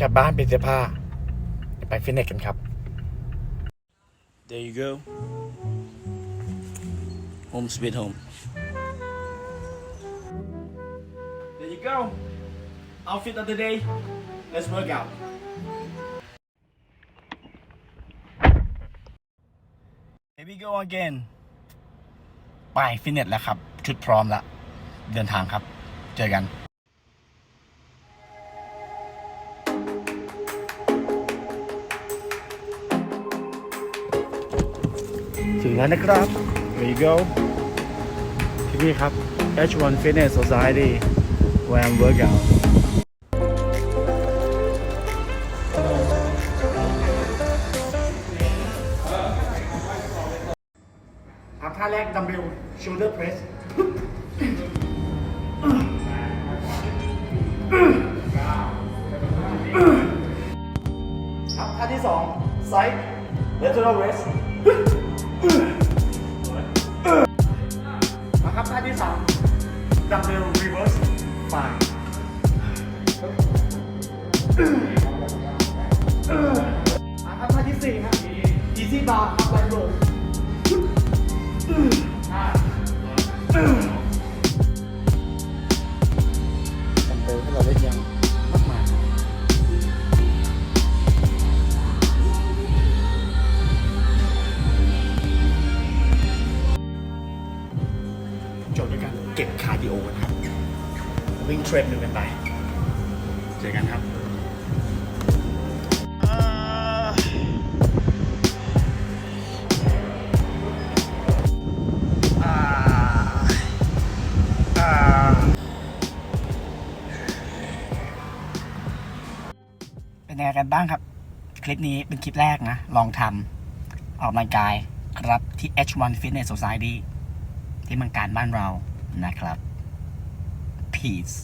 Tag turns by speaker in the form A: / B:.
A: กลับบ้านเป็นเสื้อผ้าเดี๋ยวไปฟิตเนสกันครับ
B: There you go. Home sweet home. There you go. Outfit of the day. Let's work out. Here we go again.
A: ไปฟิตเนสแล้วครับ ชุดพร้อมละ เดินทางครับ เจอกัน ถึงแล้วนะครับ There you go ที่นี่ครับ H1 Fitness Society where I'm workout ทำท่าแรกดัมเบล shoulder press ครับท่าที่สอง side lateral raise มาครับท่าที่สามดัมเบล reverse ฝ่ายมาครับท่าที่สี่ครับ easy bar upright row ดัม จบด้วยกันเก็บคาร์ดิโอนะครับ วิ่งเทรนหนึ่งกันไป เจอกันครับเป็นยังไงกันบ้างครับ คลิปนี้เป็นคลิปแรกนะ ลองทำออกกำลังกายครับที่ H1 Fitness Society ที่เมืองการบ้านเรานะครับ Peace